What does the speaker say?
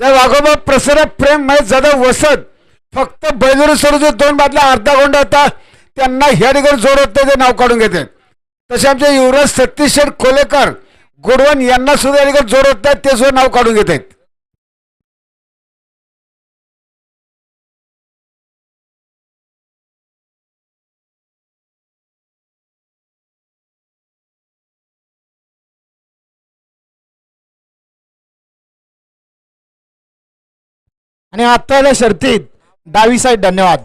जर वाघोबा प्रसर प्रेम म्हणजे जदा वसत. फक्त बैलूर सरोजे दोन बादल्या अर्धा गोंड होता त्यांना ह्या ठिकाणी जोड होते ते नाव काढून घेते. तसे आमचे युवराज सतीश शेठ कोलेकर गुडवन यांना सुद्धा या ठिकाणी जोड होत ते सुद्धा नाव काढून घेत. आहेत आणि आत्ताच्या शर्तीत. डावी साईड धन्यवाद.